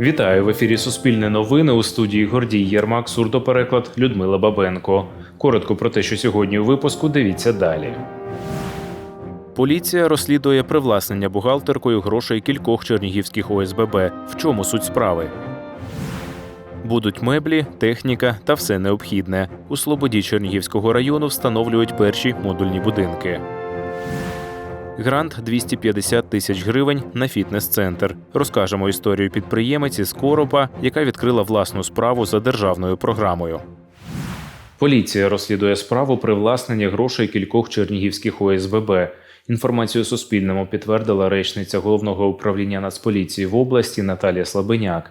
Вітаю в ефірі Суспільне новини у студії Гордій Єрмак, сурдопереклад Людмила Бабенко. Коротко про те, що сьогодні у випуску дивіться далі. Поліція розслідує привласнення бухгалтеркою грошей кількох чернігівських ОСББ. В чому суть справи? Будуть меблі, техніка та все необхідне. У Слободі Чернігівського району встановлюють перші модульні будинки. Грант 250 тисяч гривень на фітнес-центр. Розкажемо історію підприємиці з Коропа, яка відкрила власну справу за державною програмою. Поліція розслідує справу привласнення грошей кількох чернігівських ОСББ. Інформацію Суспільному підтвердила речниця головного управління Нацполіції в області Наталія Слабеняк.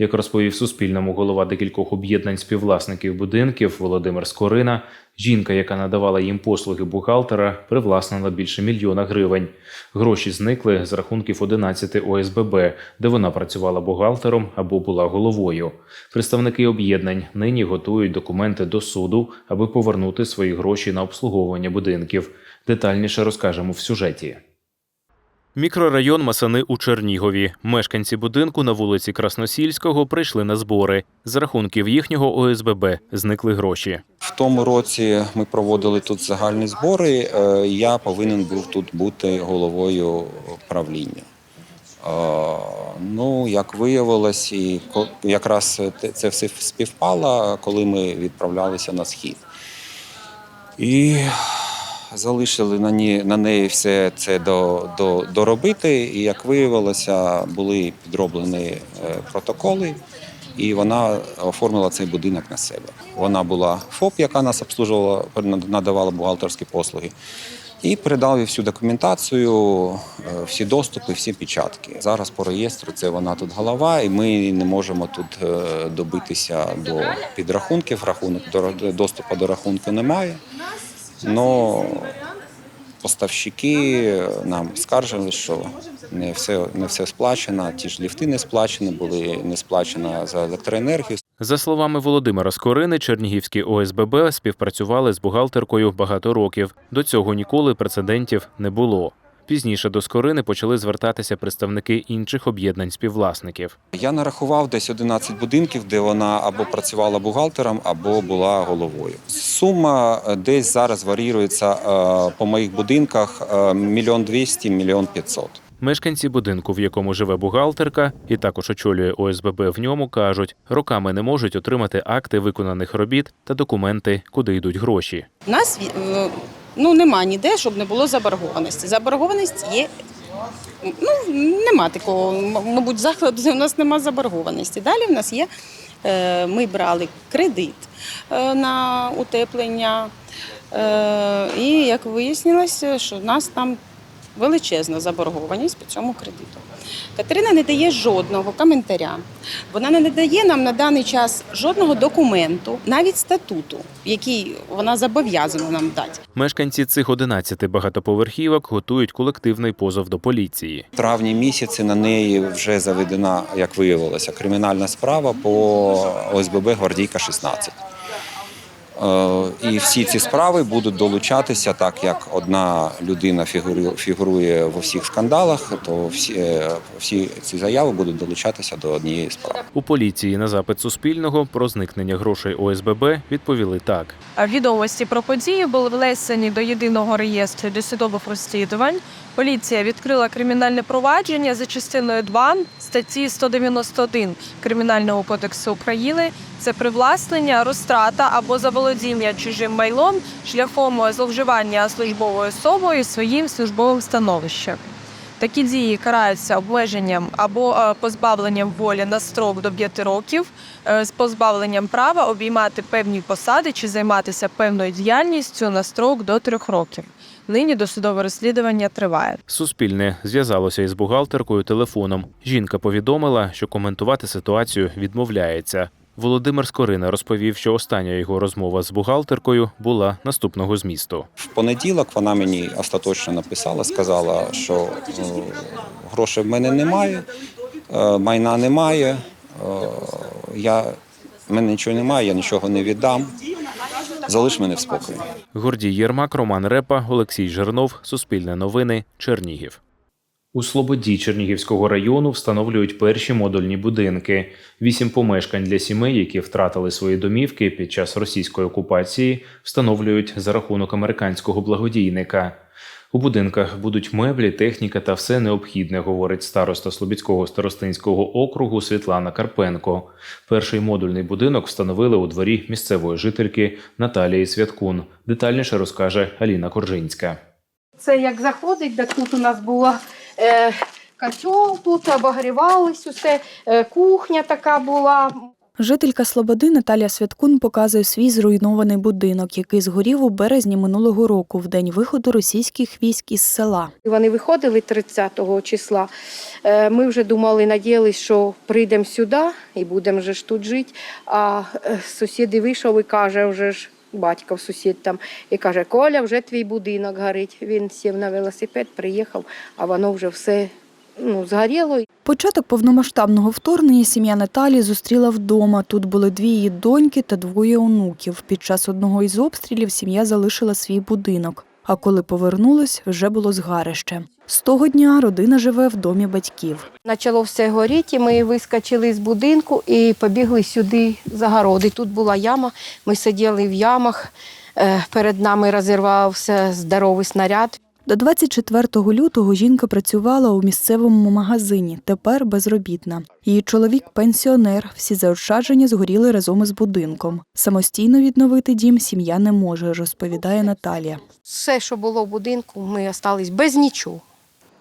Як розповів Суспільному голова декількох об'єднань співвласників будинків Володимир Скорина, жінка, яка надавала їм послуги бухгалтера, привласнила більше мільйона гривень. Гроші зникли з рахунків 11 ОСББ, де вона працювала бухгалтером або була головою. Представники об'єднань нині готують документи до суду, аби повернути свої гроші на обслуговування будинків. Детальніше розкажемо в сюжеті. Мікрорайон Масани у Чернігові. Мешканці будинку на вулиці Красносільського прийшли на збори. З рахунків їхнього ОСББ зникли гроші. В тому році ми проводили тут загальні збори. е, Я повинен був тут бути головою правління. Е, Ну, як виявилось, і якраз це все співпало, коли ми відправлялися на схід. І залишили на, ні, на неї все це до, до, доробити. І як виявилося, були підроблені е, протоколи, і вона оформила цей будинок на себе. Вона була ФОП, яка нас обслужувала, надавала бухгалтерські послуги. І передав всю документацію, е, всі доступи, всі печатки. Зараз по реєстру це вона тут голова, і ми не можемо тут е, добитися до підрахунків. Рахунок до доступу до рахунку немає. Но поставщики нам скаржили, що не все, не все сплачено, ті ж ліфти не сплачені, були не сплачено за електроенергію. За словами Володимира Скорини, чернігівські ОСББ співпрацювали з бухгалтеркою багато років. До цього ніколи прецедентів не було. Пізніше до Скорини почали звертатися представники інших об'єднань співвласників. Я нарахував десь 11 будинків, де вона або працювала бухгалтером, або була головою. Сума е, десь зараз варіюється е, по моїх будинках е, мільйон двісті, мільйон п'ятсот. Мешканці будинку, в якому живе бухгалтерка, і також очолює ОСББ в ньому, кажуть, роками не можуть отримати акти виконаних робіт та документи, куди йдуть гроші. У нас ну, нема ніде, щоб не було заборгованості. Заборгованість є. Ну, нема такого, мабуть, закладу, у нас нема заборгованості. Далі в нас є, е, ми брали кредит е, на утеплення. Е, І як вияснилося, що в нас там величезна заборгованість по цьому кредиту. Катерина не дає жодного коментаря. Вона не надає нам на даний час жодного документу, навіть статуту, який вона зобов'язана нам дати. Мешканці цих 11 багатоповерхівок готують колективний позов до поліції. В травні місяці на неї вже заведена, як виявилося, кримінальна справа по ОСББ Гвардійка 16. Е, І всі ці справи будуть долучатися, так як одна людина фігурує, фігурує в усіх скандалах, то всі, е, всі ці заяви будуть долучатися до однієї справи. У поліції на запит Суспільного про зникнення грошей ОСББ відповіли так. Відомості про події були внесені до єдиного реєстру досудових розслідувань. Поліція відкрила кримінальне провадження за частиною 2 статті 191 Кримінального кодексу України. Це привласнення, розтрата або заволодіння чужим майлом шляхом зловживання службовою особою своїм службовим становищем. Такі дії караються обмеженням або е, позбавленням волі на строк до 5 років, е, з позбавленням права обіймати певні посади чи займатися певною діяльністю на строк до 3 років. Нині досудове розслідування триває. Суспільне зв'язалося із бухгалтеркою телефоном. Жінка повідомила, що коментувати ситуацію відмовляється. Володимир Скорина розповів, що остання його розмова з бухгалтеркою була наступного змісту. В понеділок вона мені остаточно написала, сказала, що е, грошей в мене немає, е, майна немає. е, Я, в мене нічого немає, я нічого не віддам. Залиш мене в спокої. Гордій Єрмак, Роман Репа, Олексій Жернов, Суспільне новини, Чернігів. У Слободі Чернігівського району встановлюють перші модульні будинки. Вісім помешкань для сімей, які втратили свої домівки під час російської окупації, встановлюють за рахунок американського благодійника. У будинках будуть меблі, техніка та все необхідне, говорить староста Слобідського старостинського округу Світлана Карпенко. Перший модульний будинок встановили у дворі місцевої жительки Наталії Святкун. Детальніше розкаже Аліна Коржинська. Це як заходить, так тут у нас була е, котел, тут обогрівались усе, е, кухня така була. Жителька Слободи Наталія Святкун показує свій зруйнований будинок, який згорів у березні минулого року, в день виходу російських військ із села. Вони виходили 30 числа. Е, Ми вже думали, надіялись, що прийдемо сюди і будемо ж тут жити. А е, сусід і вийшов і каже, вже ж батько сусід там, і каже, Коля, вже твій будинок горить. Він сів на велосипед, приїхав, а воно вже все ну, згоріло. Початок повномасштабного вторгнення сім'я Наталі зустріла вдома. Тут були дві її доньки та двоє онуків. Під час одного із обстрілів сім'я залишила свій будинок. А коли повернулась, вже було згарище. З того дня родина живе в домі батьків. Почало все горіти, ми вискочили з будинку і побігли сюди за городи. Тут була яма, ми сиділи в ямах, е, перед нами розірвався здоровий снаряд. До 24 лютого жінка працювала у місцевому магазині, тепер безробітна. Її чоловік пенсіонер. Всі заощадження згоріли разом із будинком. Самостійно відновити дім сім'я не може, розповідає Наталія. Все, що було в будинку, ми залишились без нічого.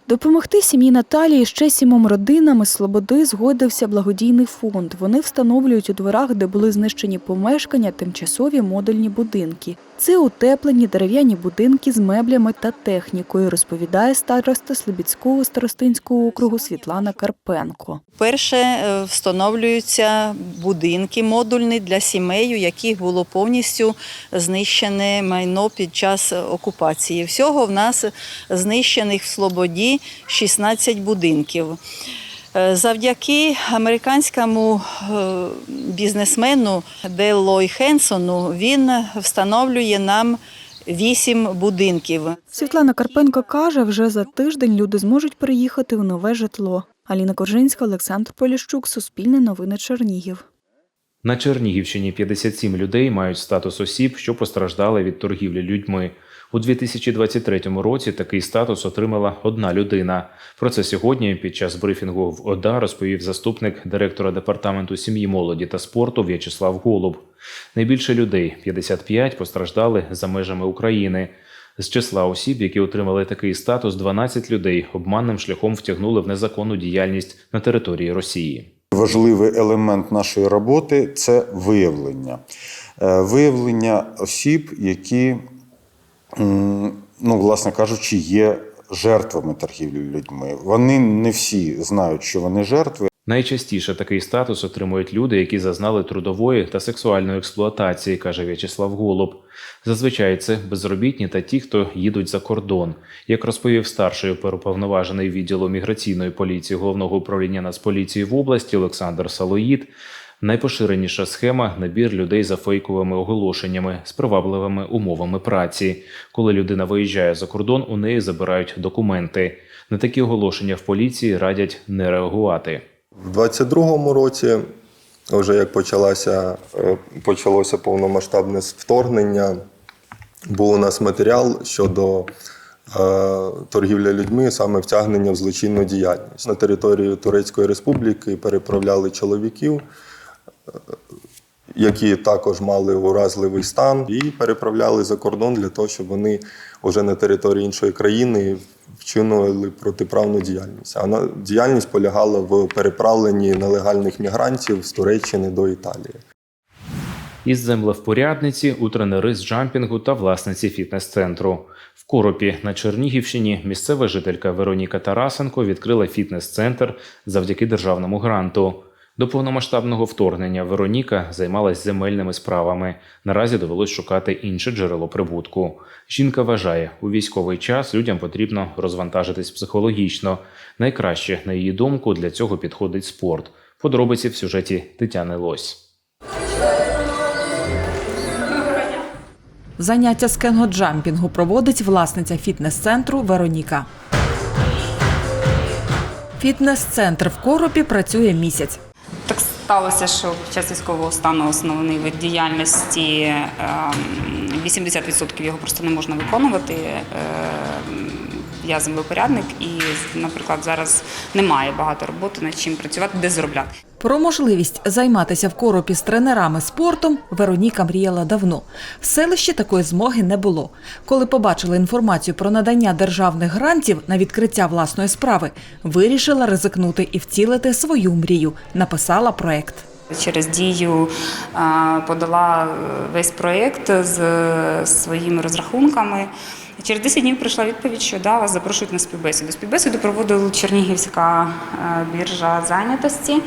Допомогти сім'ї Наталії ще сімом родинам із Слободи згодився благодійний фонд. Вони встановлюють у дворах, де були знищені помешкання, тимчасові модульні будинки. Це утеплені дерев'яні будинки з меблями та технікою, розповідає староста Слобідського старостинського округу Світлана Карпенко. Перше е, встановлюються будинки модульні для сімей, у яких було повністю знищене майно під час окупації. Всього в нас знищених в Слободі 16 будинків. Е, Завдяки американському е, бізнесмену Деллой Хенсону він встановлює нам вісім будинків. Світлана Карпенко каже, вже за тиждень люди зможуть переїхати в нове житло. Аліна Коржинська, Олександр Поліщук, Суспільне новини Чернігів. На Чернігівщині 57 людей мають статус осіб, що постраждали від торгівлі людьми. У 2023 році такий статус отримала одна людина. Про це сьогодні під час брифінгу в ОДА розповів заступник директора департаменту сім'ї, молоді та спорту В'ячеслав Голуб. Найбільше людей 55 постраждали за межами України. З числа осіб, які отримали такий статус, 12 людей обманним шляхом втягнули в незаконну діяльність на території Росії. Важливий елемент нашої роботи це виявлення. Е, Виявлення осіб, які, ну, власне кажучи, є жертвами торгівлі людьми. Вони не всі знають, що вони жертви, Найчастіше такий статус отримують люди, які зазнали трудової та сексуальної експлуатації, каже В'ячеслав Голуб. Зазвичай це безробітні та ті, хто їдуть за кордон. Як розповів старший оперуповноважений відділу міграційної поліції головного управління Нацполіції в області Олександр Салоїд, найпоширеніша схема набір людей за фейковими оголошеннями з привабливими умовами праці. Коли людина виїжджає за кордон, у неї забирають документи. На такі оголошення в поліції радять не реагувати. В 22-му році, вже як почалося, е, почалося повномасштабне вторгнення, був у нас матеріал щодо е, торгівлі людьми, саме втягнення в злочинну діяльність. На територію Турецької Республіки переправляли чоловіків, які також мали уразливий стан, і переправляли за кордон для того, щоб вони вже на території іншої країни вчинили протиправну діяльність. А діяльність полягала в переправленні нелегальних мігрантів з Туреччини до Італії. Із землевпорядниці у тренери з джампінгу та власниці фітнес-центру. В Коропі на Чернігівщині місцева жителька Вероніка Тарасенко відкрила фітнес-центр завдяки державному гранту. До повномасштабного вторгнення Вероніка займалась земельними справами. Наразі довелось шукати інше джерело прибутку. Жінка вважає, у військовий час людям потрібно розвантажитись психологічно. Найкраще, на її думку, для цього підходить спорт. Подробиці в сюжеті Тетяни Лось. Заняття з кенгоджампінгу проводить власниця фітнес-центру Вероніка. Фітнес-центр в Коропі працює місяць. Сталося, що під час військового стану основний вид діяльності ем, 80% його просто не можна виконувати. Ем, Я землепорядник і, наприклад, зараз немає багато роботи над чим працювати, де заробляти. Про можливість займатися в Коропі з тренерами спортом Вероніка мріяла давно. В селищі такої змоги не було. Коли побачила інформацію про надання державних грантів на відкриття власної справи, вирішила ризикнути і втілити свою мрію. Написала проект. Через дію подала е, весь проєкт з е, своїми розрахунками. Через 10 днів прийшла відповідь, що да, вас запрошують на співбесіду. Співбесіду проводила Чернігівська е, біржа зайнятості.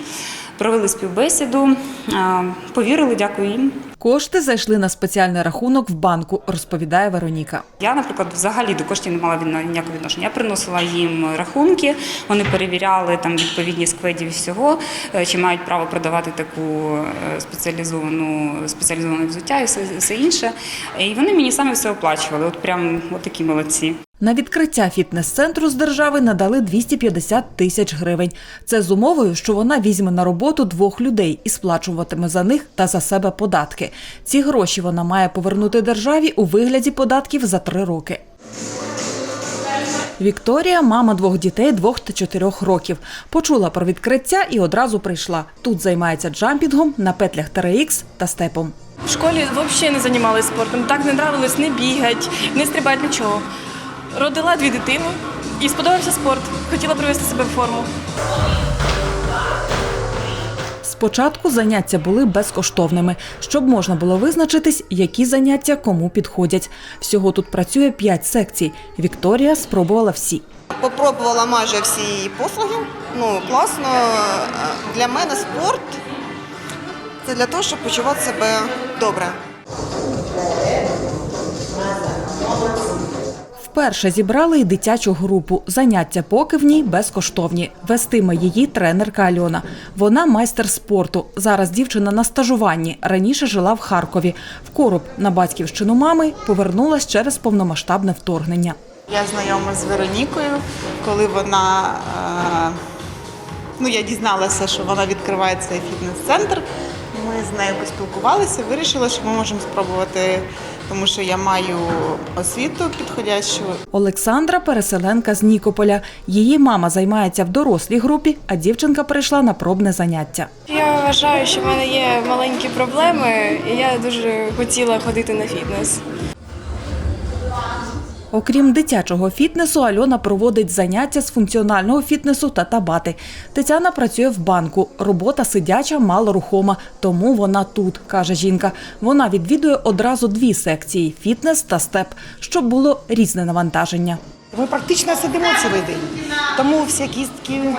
Провели співбесіду, е, повірили, дякую їм. Кошти зайшли на спеціальний рахунок в банку, розповідає Вероніка. Я, наприклад, взагалі до коштів не мала ніякого відношення. Я приносила їм рахунки, вони перевіряли там відповідність кведів і всього, е, чи мають право продавати таку е, спеціалізовану спеціалізоване взуття і все, все інше. І вони мені самі все оплачували. От прям от такі молодці. На відкриття фітнес-центру з держави надали 250 тисяч гривень. Це з умовою, що вона візьме на роботу двох людей і сплачуватиме за них та за себе податки. Ці гроші вона має повернути державі у вигляді податків за три роки. Вікторія, мама двох дітей двох та чотирьох років. Почула про відкриття і одразу прийшла. Тут займається джампінгом на петлях TRX та степом. В школі взагалі не займалися спортом. Так не нравилось не бігати, не стрибати нічого. Родила дві дитини і сподобався спорт. Хотіла привести себе в форму. Спочатку заняття були безкоштовними, щоб можна було визначитись, які заняття кому підходять. Всього тут працює 5 секцій. Вікторія спробувала всі. Попробувала майже всі її послуги. Ну, класно. Для мене спорт це для того, щоб почувати себе добре. Вперше зібрали і дитячу групу. Заняття поки в ній безкоштовні. Вестиме її тренерка Альона. Вона майстер спорту. Зараз дівчина на стажуванні. Раніше жила в Харкові. В короб на батьківщину мами повернулась через повномасштабне вторгнення. Я знайома з Веронікою, коли вона е, ну я дізналася, що вона відкриває цей фітнес-центр. Ми з нею поспілкувалися, вирішили, що ми можемо спробувати, тому що я маю освіту підходящу. Олександра переселенка з Нікополя. Її мама займається в дорослій групі, а дівчинка прийшла на пробне заняття. Я вважаю, що в мене є маленькі проблеми, і я дуже хотіла ходити на фітнес. Окрім дитячого фітнесу, Альона проводить заняття з функціонального фітнесу та табати. Тетяна працює в банку. Робота сидяча, малорухома, тому вона тут, каже жінка. Вона відвідує одразу дві секції фітнес та степ, щоб було різне навантаження. Ми практично сидимо цілий день, тому всі кістки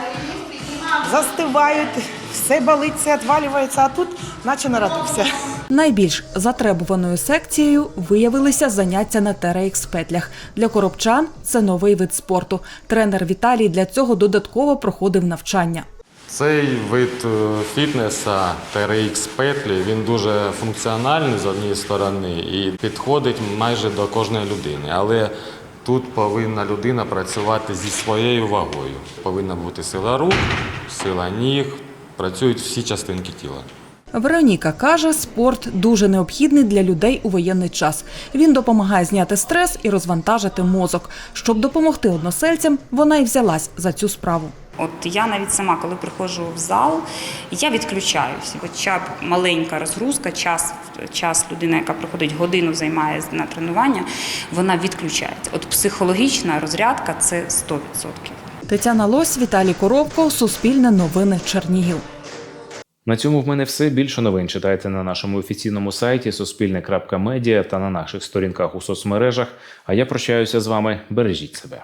застивають, все болить, все відвалюється, а тут наче народився. Найбільш затребуваною секцією виявилися заняття на TRX петлях. Для коробчан це новий вид спорту. Тренер Віталій для цього додатково проходив навчання. Цей вид е, фітнеса TRX петлі він дуже функціональний з однієї сторони і підходить майже до кожної людини. Але тут повинна людина працювати зі своєю вагою. Повинна бути сила рук, сила ніг, працюють всі частинки тіла. Вероніка каже, спорт дуже необхідний для людей у воєнний час. Він допомагає зняти стрес і розвантажити мозок. Щоб допомогти односельцям, вона й взялась за цю справу. От я навіть сама, коли приходжу в зал, я відключаюся. Хоча б маленька розгрузка, час, час людина, яка приходить годину, займає на тренування, вона відключається. От психологічна розрядка це 100%. Тетяна Лось, Віталій Коробко, Суспільне новини Чернігів. На цьому в мене все. Більше новин читайте на нашому офіційному сайті суспільне.медіа та на наших сторінках у соцмережах. А я прощаюся з вами. Бережіть себе.